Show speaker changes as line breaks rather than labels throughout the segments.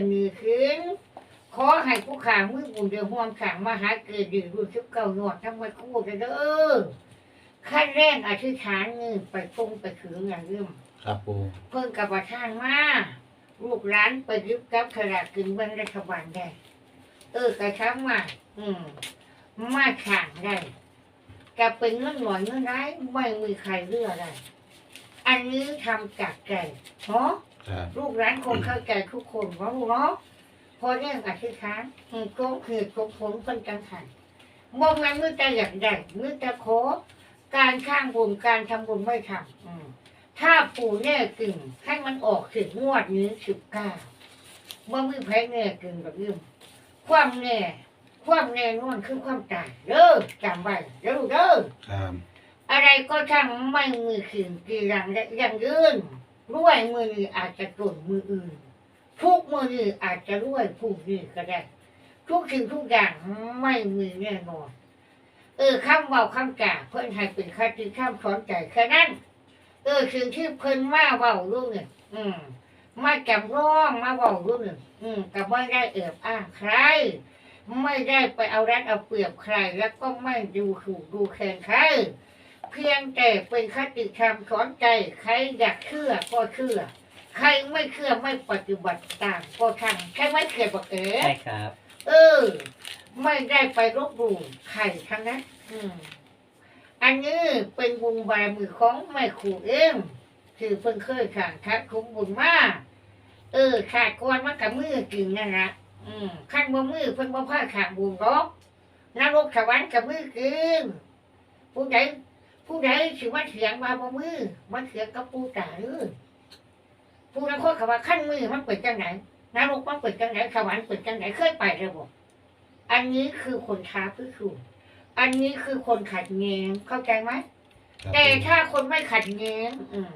นมือขึ้นขอให้ผู้ขามือบุญเดือห่วงขางมาหาเกิดดีรู้สึกเก่าหนวดทำไมคู่จะเด้อขั้นแรกอธิษฐานเงินไปตรงไปถึงอย่างเรื่อง
ครับปู
เพิ่งกับประทานมาลูกร้านไปยึดกับขนาดกึ่งเบิ้งรัฐบาลได้ เออกระชับมา อืม มาข่างได้จะเป็นเงินหน่อยเงินร้ายไม่มีใครเลือกได้ อันนี้ทำจากใจเนาะ
ครับ
ลูกร้านคงเข้าใจทุกคนว่าลูกเนาะพอเรื่องอธิษฐานอืมก็คือคงผลเป็นจังหันมองนั้นมือจะอย่างใดมือจะขอการข้างบุญการทำบุญไม่ทำอืมถ้าปู่แน่กึ่งให้มันออกถึงงวดนี้สิบเก้าเมื่อมือแพ้แน่กึ่งแบบยืมความแน่ความแน่นอนคือความตายเด้อจำไว้เด้อเด้อ
ครับ
อะไรก็ช่างไม่มือขืนกีรังและยังยืน รวยมือนี้อาจจะกลุ่นมืออื่น ทุกมือนี้อาจจะรวยผู้นี้ก็ได้ ทุกสิ่งทุกอย่างไม่มีแน่นอน เออคำเว่าคำจ่าเพื่อนให้เป็นคติคำสอนใจแค่นั้น เออสิ่งที่เพิ่นมาเว้าลูกเนี่ยอืมมาจำร้องมาเว้าลูกเนี่ยอืมแต่ไม่ได้เอบอ้างใครไม่ได้ไปเอารัดเอาเปรียบใคร แล้วก็ไม่ดูถูกดูแคลนใคร เพียงแต่เป็นคติธรรมสอนใจ ใครอยากเชื่อก็เชื่อ ใครไม่เชื่อไม่ปฏิบัติตามก็ทำใช่ไหมเขียนบอกเอ๋
ใช่ครับ
เออ ไม่ได้ไปรบหลู่ใครทั้งนั้นอืมอันนี้เป็นบุญบารมีของแม่ครูเองคือเพิ่งเคยขาดทัดคุ้มบุญมากเออขาดก้อนมันกับมือกินนั่นนะอืมขั้นบ่มือเพิ่นบ่พาขาดบุญหรอกนรกสวรรค์กับมือกินผู้ใด ผู้ใดสิว่าเถียงมาบ่มือมันเถียงกับผู้ตายเลยผู้นั้นคนเขาว่าขั้นมือมันเป็นจังไหนนรกมันเป็นจังไหนสวรรค์เป็นจังไหนเคยไปเลยบ่อันนี้คือคนท้าพิสูจน์อันนี้คือคนขัดแย้งเข้าใจไหม
ครับ
แต่ถ้าคนไม่ขัดแย้งอืม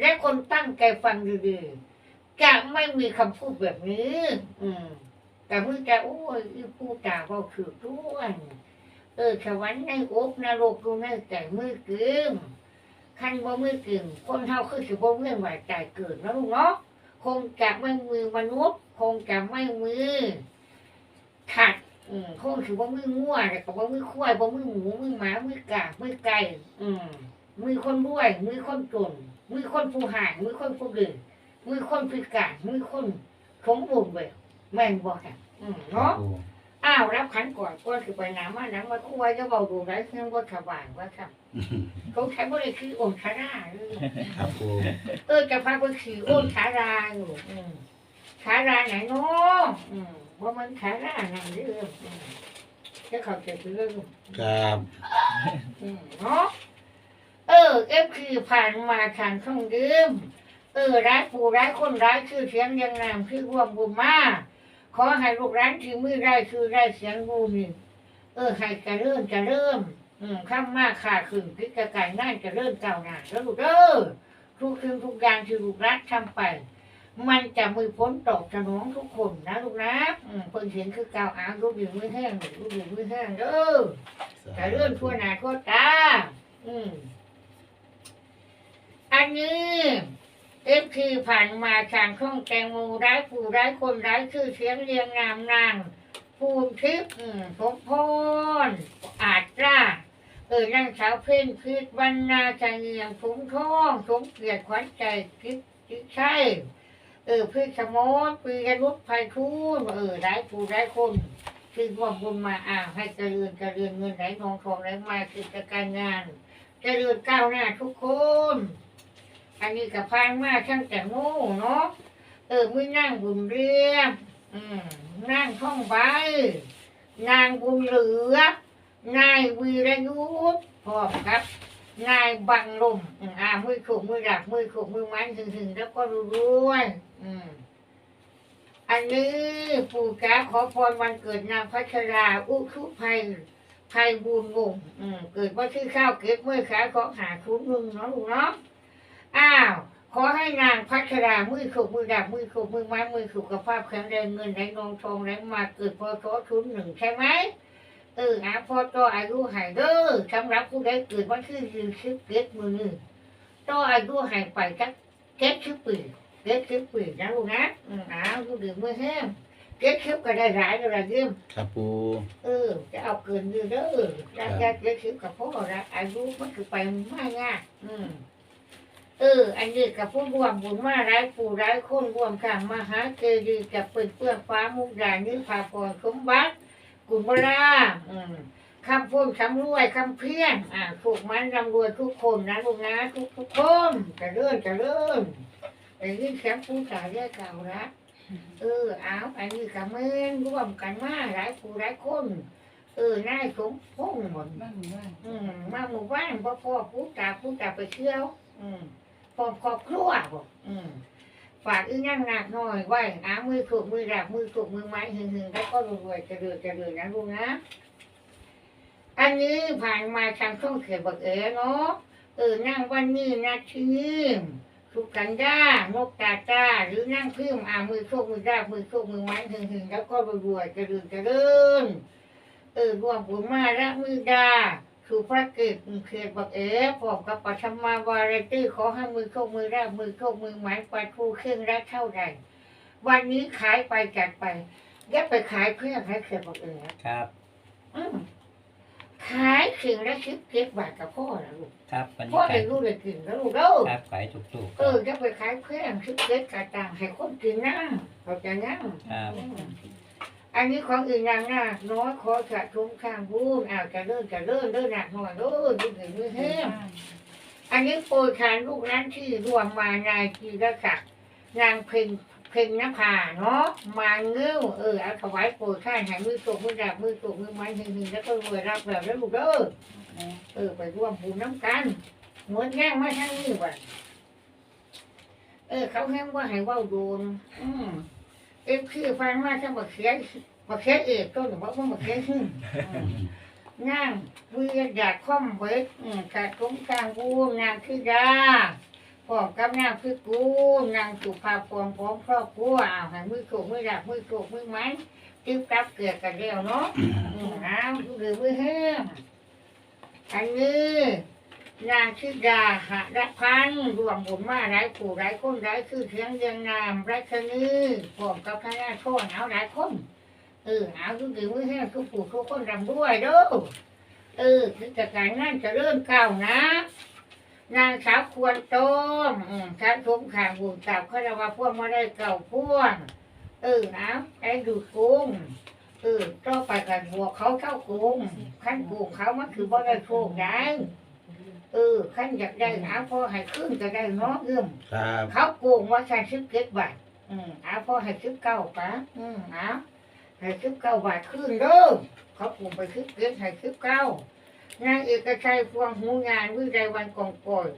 และคนตั้งใจฟังดีๆจะไม่มีคำพูดแบบนี้ อืมแต่มึงจะโอ้ยอีพูดจาเบาถือด้วยเออสวรรค์ในอกนรกดูในแต่มือเกึมคันบ่มือเกึมคนเฮาคือสิบ่เงื่อไหวใจเกิดนะลูกเนาะคงจะไม่มือมนุษย์ คงจะไม่มือขัดอืมคงถือว่มือง่วแต่ก็ว่มือควายว่มือหมูมือหมามือกามือไก่อืมมือคนรวย มือคนจนมือคนผู้หายมือคนผู้ดื้อมือคนพิการมือคนสมบูรณ์แบบแม่นบอกค่ะอืมเนาะ อ้าวรับขันก่อนก่อนคือไปน้ำมาน้ำมาควายจะเบาดูไรเพื่อนว่าสบายว่าค่ะเขาใช้บริคือองค์ชาราเลย
ครับปู
เออจะพาไปขี่องค์ชาราอยู่อืมชาราไหนเนาะอืมว่ามันชาราไหนเรื่องอืมจะเขาจะเรื่อง
ครับ
อืมเนาะเออเอฟคือผ่านมาทางช่องเดิมเออร้ายผู้ร้ายคนร้ายชื่อเสียงยังงามชื่อร่วมบุญมา ขอให้ลูกร้านที่มือได้คือได้เสียงบูนี่เออให้จะเริ่มจะเริ่ม อืมข้ามมากขาขึ้นพิจารณางานจะเริ่มเก่าวหน้าแล้วลูกเด้อทุกสิ่งทุกอย่างที่ลูกรักทำไป มันจะมือพ้นตอบสนองทุกคนนะลูกนะอืมเพิ่นเห็นคือเก่าวอ้างลูกอยู่มือแห้งลูกอยู่มือแห้งเด้อแต่เรื่องทั่วหน้าทั่วตาอืมอันนี้เอฟคือผ่านมาทางช่องแตงโมร้ายผู้ร้ายคนร้ายชื่อเสียงเรียงนามนางภูมิทิพย์สมพรอาจกล้าเออนั่งสาวเพ่นพิษวันนาชาเงียงถุงทองสมเกียรติขวัญใจกิ๊กกิ๊กใช่เออพี่สมอนปีกรุษภัยทูลเออร้ายผู้ร้ายคนคือรวมบุญมาอ่างให้เจริญเจริญเงินไหลทองทองไหลมากิจการงาน เจริญก้าวหน้าทุกคน อันนี้กับพานมาช่างแต่โง่เนาะเออมือนั่งบุญเรียบอืมนั่งท่องใบนางบุญเหลือนายวีรยุทธพร้อมครับนายบังลมอ่ามือขูมือดักมือขูกมือมันถึงถึงแล้วก็รวยๆอืมอันนี้ปู่แกขอพรวันเกิดนางพัชราอุทุภัยภัยบูญวงอืมเกิดว่าชื่อข้าวเก็บเมื่อขาขอหาคุ้มมึงเนาะลูกเนาะ อ้าว ขอให้นางพัชรามือขุกมือดับมือขุกมือไม้มือสุขภาพแข็งแรงเงินไหลนองทองไหลมาเกิดพอโสทุนหนึ่งใช่ไหมเอออาพอต่ออายุหายเด้อสำหรับผู้ใดเกิดวันที่ยืนชิบเก็บมือต่ออายุหายไปจักเก็บชิบปีเก็บชิบปีนะลูกนะอืมอ่าอ้าวดูดื่มมือแห้งเก็บคิ้วก็ได้หลายแล้วละยืม
ครับปู
เออ จะเอาเกินอยู่เด้อรักยากเก็บคิ้วกับพ่อละอายุมันคือไปมากยากอืม เออ อันนี้กับผู้รวมบุญมาร้ายผู้ร้ายคนรวมกันมหาเจดีย์กับเปิดเปลือกฟ้ามุกดานื้อผาพรสมบัติกุลบราอืมคำพูดคำรวยคำเพี้ยนอ่าถูกมันรำรวยทุกคนนะลูกนะทุกทุกคนจะเลื่อนจะเลื่อนไอ้ยิ่งแคมผู้สาวเรียกเก่าละเออเอาอันนี้กับเม่นร่วมกันมาหลายผู้หลายคนเออนายสมพงษ์หมด
บ้านหมู่บ้าน
อืมมาหมู่บ้านพ่อพ่อผู้ตาผู้ตาไปเที่ยว อืมพ อครอบครัวบอกอืมฝากอีนั่งหนักหน่อยไว้อามือถูกมือดับมือถูกมือไม้หึงหึงแล้วก็รวยๆจะเดือจะเดือนะลูกนะ อันนี้ผ่านมาทางช่องเขียนบอกเอ๋เนาะเออนั่งวันนี้นาทีนี้สุกันดานกตาตาหรือนั่งพึ่มอ่ามือโชคมือดาบมือโชคมือไม้หึงหึงแล้วก็รวยๆจะเดือจะเดินเออรวมบุญมาละมือดา สุภกิจเขียนบอกเอ๋พร้อมกับปัทมาวาไรตี้ขอให้มือโชคมือดาบมือโชคมือไม้ปลาทูเครื่องละเท่าไหร่วันนี้ขายไปจัดไปแยกไปขายเพื่อนให้เขียนบอกเอ๋
ครับ
อืมขายสิ่งละสิบเจ็ดบาทกับพ่อนะลูก
ครับวัน
พ่อ
นี้
ได้รู้เลยกินแล้วลูกเด้อ
ครับขายถูกถูกๆ
เออจะไปขายเพื่อนสิบเจ็ดกระตังให้คนกินนะเขาใจะนั่ง
ครับ
อันนี้ของอื่นนางนาน้อยขอจะทุ่มข้างบูนอ้าวจะเลื่อนจะเลื่อนเลื่อนหนักหน่อยเลื่อนดูถึงมือแห้งอันนี้โปรยทานลูกนั้นที่รวมมานายจีรศักดิ์นางเพ็ญเพ็ญนภาเนาะมาเงี้ยวเออเอาถวายโปรยทานให้มือตกมือดับมือตกมือไม้หึงๆแล้วก็รวยรับแบบแล้วลูกเด้อเออไปร่วมบุญน้ำกันเหมือนแง่งมาทางนี้ว่ะเออ เขาแห้งว่าให้เว่าโดน อืม เอฟคือฟังมาถ้าบักเสียบักเสียเอกก็หรือว่าบักเสียขึ้นอืมนั่งวิยดาค่อมเบิดอืมกระตุ้งกลางบูนางคือดาพร้อมกับนางคือกูนางสุภาพรพร้อมครอบครัวอ้าวให้มือโขกมือดับมือโขกมือไม้จิ้บกับเกลือกันเดียวเนาะอืมอ้าวดูมือแห้งอันนี้ นางชื่อยาหะรัพันรวมบุญมาหลายผู้หลายคนหลายคือเสียงเรียงนามรัชนีพร้อมกับคณะโทษเอาหลายคนเออเอาทุกทีมือแห้งทุกผู้ทุกคนรำด้วยเด้อเออคือจะการงานจะเริ่มก้าวนะ นางสาวควรโตมอืมสาวชมขางบุญสาวเขาเรียกว่าพวกมาได้เก่าพวงเออเอาไอ้ดูดกุ้งเออก็ไปกันหัวเขาเข้าโกงขั้นโกงเขามันคือบ่ได้โชคได้ เออขั้นอยากได้นะพอให้ขึ้นก็ได้เนาะเอื้อม
ครับ
เขาโกงว่าใช้ชิบเก็ดบาทอืมเอาพอให้ชิบเก้าปะอืมเอาให้ชิบเก้าบาทขึ้นเด้อเขาโกงไปชิบเก็ดให้ชิบเก้านางเอกชัยพวงหูงานวิไลวันกองก่อย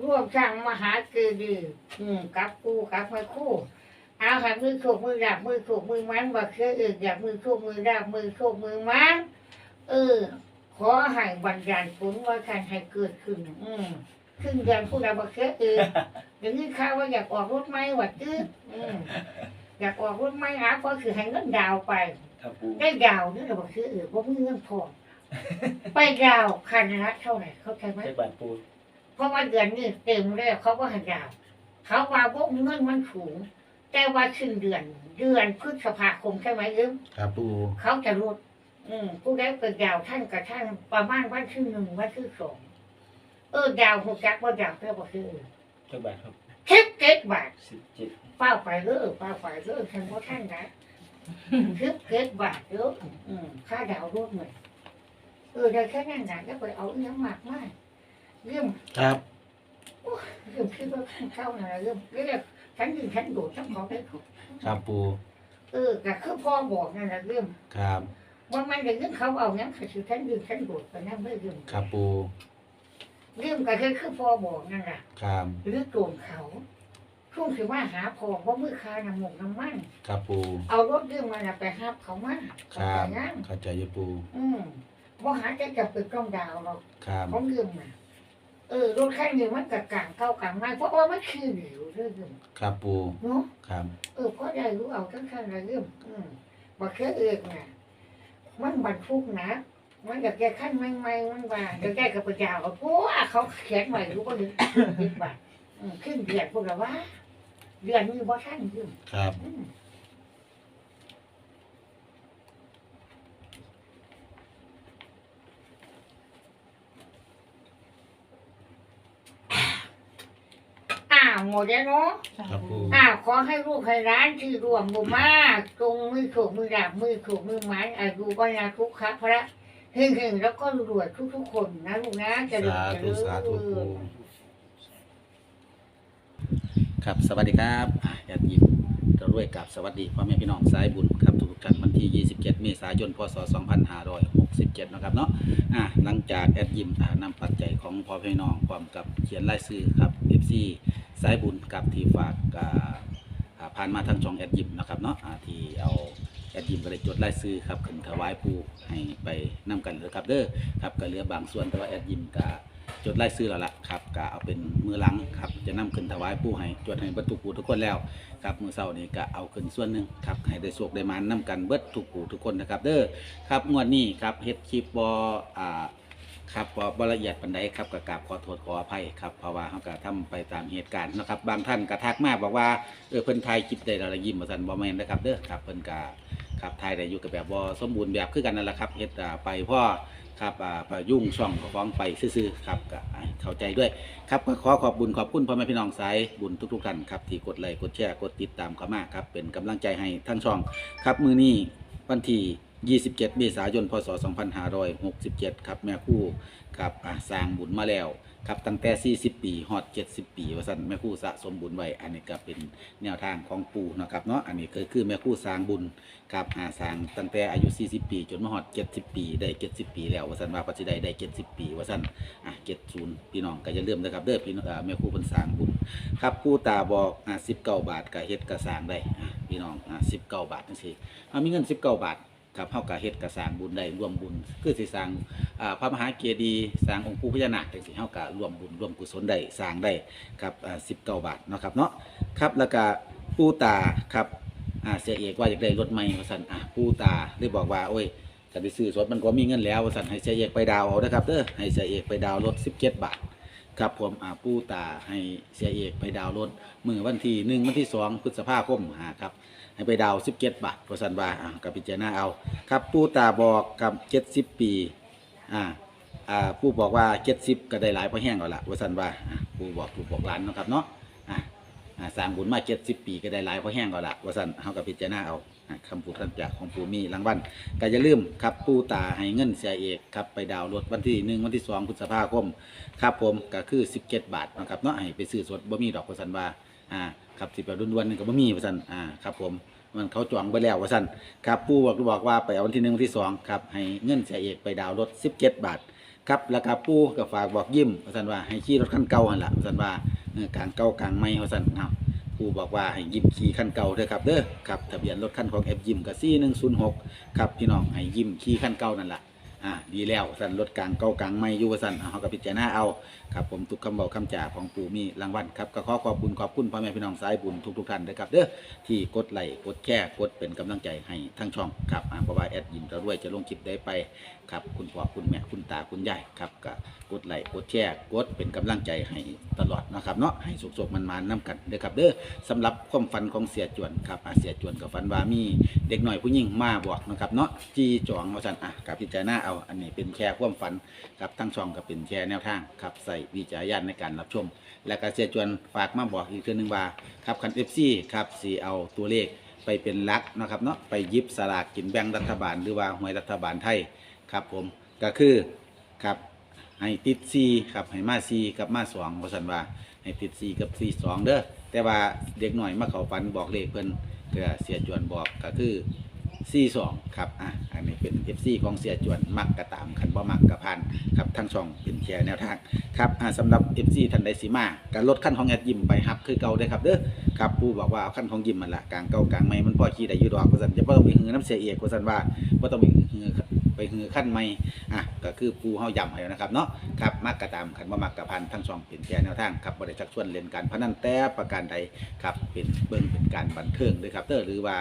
ร่วมสร้างมหาเจดีย์อืมกับกูกับแม่คู่เอาให้มือโขกมือดับมือโขกมือมันว่าเคยเอกอยากมือโขกมือดับมือโขกมือมันเออข อให้บันดาลผลว่าการให้เกิดขึ้น อืมขึ้นเดือนผู้ใดบ่เคยเอกอย่างนี้ข้าวว่าอยากออกรถไหมวัดจื้ออืมอยากออกรถไหมหาก็คือให้เงินดาวไป
ครับปู
ได้ดาวนี่แหละบ่เคยเอกว่ามีเงินพอไปดาวคันละเท่าไหร่เข้าใจไหม
ได้บาทปู
เพราะว่าเดือนนี้เต็มแล้วเขาก็ให้ดาว เขาว่าพวกเงินมันสูงแต่ว่าขึ้นเดือน เดือนพฤษภาคมใช่ไหมเอิม
ครับปู
เขาจะลด อืมผู้ได้เป็นดาวท่านกับท่านประมาณวันที่หนึ่งวันที่สองเออดาวหกจักว่าดาวเท่ากับคือ
ได้บาทครับ
ทิปเก็ตบาท
สิบเจ็ด
เป้าไปเรื่อเป้าไปเรื่อท่านว่าท่านนะทิปเก็ตบาทเยอะอืมค่าดาวลดหน่อยเออได้แค่นั้นนะแล้วไปเอาเนื้อหมักมากเรื่อง
ครับ
เรื่องคิดว่าขั้นเข้านะเรื่องเรื่องฉันยิงฉันโดดฉันขอได้ถูก
ครับปู
เออแต่คือพ่อบอกนั่นแหละเรื่อง
ครับ
ว่ามันเรื่องเขาเอางั้นคือฉันยิงฉันโดดไปนั่นไม่เรื่อง
ครับปู
เรื่องก็คือคือพ่อบอกนั่นแหละ
ครับ
หรือโกงเขาช่วงที่ว่าหาพ่อว่ามือคาน้ำหมกน้ำมัน
ครับปู
เอารถเรื่องมันน่ะไปห้าเขามา
ค
เขา
รั
ไป
บ
งั้น
เข้าใจอยู่ปู
อืมว่าหาจะจับเป็นกล้องดาวหรอก
ครับ
ของเรื่องน่ะเออรถแค่นี้มันกะกลางเก้ากลางไม่เพราะว่ามันคือหลิวเรื่อง
ครับปู
เนาะ
ครับ
เออเพราะได้รู้เอาทั้งข้างละเรื่องอืมบอกแค่เอกน่ะ มันบรรทุกนะ มันอยากแก้ขั้นไม่ไม่มันว่าจะแก้กับปัญญาเพราะว่าเขาเขียนใหม่รู้ก็ถึงคิดว่าอืมขึ้นเดือนพวกเราว่า เดือนนี้บ่ท่านยืม
ครับ
อืม หมดแล้วเนาะ
ครับปู
อ่าขอให้ลูกให้ร้านที่รวมบุมากตรงมือโขกมือดาบมือโขกมือไม้อายุปัญญาทุกขะพระเฮงๆแล้วก็รวยทุกๆคนนะลูกนะเจะเริญ
สา
เจ
ธุ
ริ
สาธุปู
ญ
ครับสวัสดีครับอะแอดยิม ราด้วยกับสวัสดีพ่อแม่พี่น้องสายบุญครับทุกท่านวันที่ 27 เมษายน พศ 2567 นะครับเนาะอะหลังจากแอดยิมนำปัจจัยของพ่อพี่น้องพร้อมกับเขียนรายชื่อครับ FC สายบุญกับที่ฝากอ่าผ่านมาทางช่องแอดยิมนะครับเนาะที่เอาแอดยิมก็ได้จดรายชื่อครับขึ้นถวายผู้ให้ไปนํกันเลยครับเด้อครับก็เหลือบางส่วนแต่ว่าแอดยิมก็ จดไล่ซื้อแล้วล่ะครับก็เอาเป็นมือหลังครับจะนำขึ้นถวายผู้ให้จดให้บิดทุกผู้ทุกคนแล้วครับมือเศร้านี้ก็เอาขึ้นส่วนหนึ่งครับให้ได้โชคได้มานำกันเบิดทุกผู้ทุกคนนะครับ เด้อครับงวดนี้ครับเฮ็ดคลิปบอ่าครับบ่บ่ละเอียดปานใดครับก็กราบขอโทษขออภัยครับเพราะว่าเฮาก็ทำไปตามเหตุการณ์นะครับ บางท่านก็ทักมาบอกว่าเออเพิ่นถ่ายคลิปได้แล้วละยิ้มาซั่นบ่แมนนะครับเด้อครับเพิ่นก็ ครับไทยได้อยู่กับแบบบ่สมบูรณ์แบบคือกันนั่นแหละครับเฮ็ดอ่าไปพ่อครับอ่าประยุ่งช่องของฟ้องไปซื่อๆครับก็เข้าใจด้วยครับก็ขอขอบบุญขอบคุณพ่อแม่พี่น้องสายบุญทุกๆท่านครับที่กดไลค์กดแชร์กดติดตามเข้ามาครับเป็นกำลังใจให้ทั้งช่อง ครับมือนี้วันที่ 27 เมษายน พศ 2567 ครับ แม่ครู่ครับอ่าสร้างบุญมาแล้วครับตั้งแต่ 40 ปีฮอด 70 ปีว่าซั่นแม่คู่สะสมบุญไว้ อันนี้ก็เป็นแนวทางของปู่นะครับเนาะ อันนี้ก็คือแม่คู่สร้างบุญครับหาสร้างตั้งแต่อายุ 40 ปี จนมาฮอด 70 ปีได้ 70 ปีแล้วว่าซั่นว่าปัจจุบันได้ 70 ปีว่าซั่นอะ70พี่น้องก็อย่าลืมนะครับเด้อพี่น้องอ่าแม่ครูเพิ่นสร้างบุญครับผู้ตาบอกอะ19 บาทก็เฮ็ดก็สร้างได้อะพี่น้องอะ19 บาทจังซี่เฮามีเงิน 19 บาท ครับเฮาก็เฮ็ดก็สร้างบุญได้ร่วมบุญ คือสิสร้างอ่าพระมหาเจดีย์สร้างองค์ปู่พญานาคจังซี่เฮาก็ร่วมบุญร่วมกุศลได้สร้างได้ครับอ่า19 บาทเนาะครับเนาะครับแล้วก็ปู่ตาครับอ่าเสียเอกว่าอยากได้รถใหม่ว่าสันอะผู้ตาได้บอกว่าโอ้ยจะไปซื้อรถมันก็มีเงินแล้วว่าสันให้เสียเอกไปดาวเอานะครับเด้อให้เสียเอกไปดาวรถ17 บาทครับผมอ่าผู้ตาให้เสียเอกไปดาวรถมือวันที่หนึ่งวันที่สองพฤษภาคมหาครับ ให้ไปดาวน์17บาทว่าสันว่าอ่ากับพิจารณาเอาครับผู้ตาบอกกับ70ปีอ่าอ่าผู้บอกว่า70ก็ได้หลายพอแห้งแล้วล่ะว่าสันว่าอ่าผู้บอกผู้บอกหลานเนาะครับเนาะอ่าอ่าสร้างบุญมาเจ็ดสิบปีก็ได้หลายเพราะแห้งก็ละว่าสั่นเฮากับพิจารณาเอาอ่าคำพูดคำจากของปูมีรางวัลก็อย่าลืมครับปู่ตาให้เงินเสียเอกครับไปดาวรถวันที่หนึ่งวันที่สองพฤษภาคมครับผมก็คือสิบเจ็ดบาทนะครับเนาะให้ไปซื้อสดบ่มีดอกว่าสั่นว่า อ่าครับสิบแบบด่วนๆนี่ก็บ่มีว่าสั่นอ่าครับผมมันเขาจองไปแล้วว่าสั่นครับปู่บอกบอกว่าไปเอาวันที่หนึ่งวันที่สองครับให้เงินเสียเอกไปดาวน์รถสิบเจ็ดบาทครับแล้วก็ปู่ก็ฝากบอกยิ้มว่าซั่นว่าให้ขี่รถคันเก่าหั่นล่ะว่าซั่นว่าเออกลางเก่ากลางใหม่ว่าซั่นเอาปู่บอกว่าให้ยิ้มขี่คันเก่าเด้อครับเด้อครับทะเบียนรถคันของแอปยิ้มก็4106ครับพี่น้องให้ยิ้มขี่คันเก่านั่นล่ะ อ่าดีแล้วสั่นรถกลางเก่ากลางไม่อยู่สั่นเอาเฮาก็พิจารณาเอาครับผมทุกคำบอกคำจ่าของปู่มีรางวัลครับก็ขอขอบคุณขอบคุณพ่อแม่พี่น้องสายบุญทุกๆท่านนะครับเด้อที่กดไลค์กดแชร์กดเป็นกำลังใจให้ทั้งช่องครับอ่าเพราะว่าแอดยิ้มจะรวยจะลงคลิปได้ไปครับคุณพ่อคุณแม่คุณตาคุณยายครับก็กดไลค์กดแชร์กดเป็นกำลังใจให้ตลอดนะครับเนาะให้สุกๆมันๆนำกันเด้อครับเด้อสำหรับความฝันของเสียจวนครับอ่าเสียจวนกับฝันว่ามีเด็กหน่อยผู้หญิงมาบอกนะครับเนาะจีจองว่าซั่นอะกับพิจารณาเอาอันนี้เป็นแค่ความฝันครับทั้งช่องก็เป็นแค่แนวทางครับใส่วิจารณญาณในการรับชม และก็เสียจวนฝากมาบอกอีกเทื่อนึงว่าครับคัน FC ครับสิเอาตัวเลขไปเป็นลักนะครับเนาะไปยิบสลากกินแบ่งรัฐบาลหรือว่าหวยรัฐบาลไทย ครับผมก็คือครับให้ติดซีครับให้มาซีกับมาสองว่าสันว่าให้ติดซีกับซีสองเด้อแต่ว่าเด็กหน่อยมาเขาฟันบอกเลขเพิ่นก็เสียจวนบอกก็คือซีสองครับอะอันนี้เป็น FC ของเสียจวนมักกระตามคันบ่มักกระพันครับทั้งช่องเป็นแชร์แนวทางครับอ่าสำหรับ FC ท่านใดสิมาการลดขั้นของแอดยิมไปครับคือเก่าเด้ครับเด้อครับผู้บอกว่าเอาขั้นของยิมมันละกลางเก่ากลางใหม่มันพอขี่ได้อยู่ดอกว่าซั่นจะบ่ต้องไปหือน้ำเสียเอกว่าซั่นว่าบ่ต้องไปหือ ไปหือขั้นใหม่อะก็คือปูเฮาย่ำให้นะครับเนาะครับมักกระตามขันบ่ามักกระพันทั้งสองเป็นแค่แนวทางครับบ่ได้ชักชวนเล่นการพนันแต่ประการใดครับเป็นเบิ่งเป็นการบันเทิงด้วยครับเด้อหรือว่า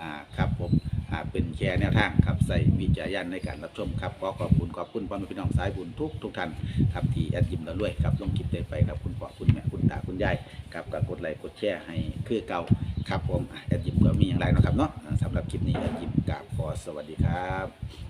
อ่าครับผมอ่าเป็นแค่แนวทางครับใส่วิจารณญาณในการรับชมครับขอขอบคุณขอบคุณพ่อแม่พี่น้องสายบุญทุกทุกท่านครับที่แอดยิ้มแล้วรวยครับลงคลิปได้ไปครับคุณพ่อคุณแม่คุณตาคุณยายครับก็กดไลค์กดแชร์ให้คือเก่าครับผมอะแอดยิ้มก็มีอย่างไรนะครับเนาะสำหรับคลิปนี้แอดยิ้มกราบขอสวัสดีครับ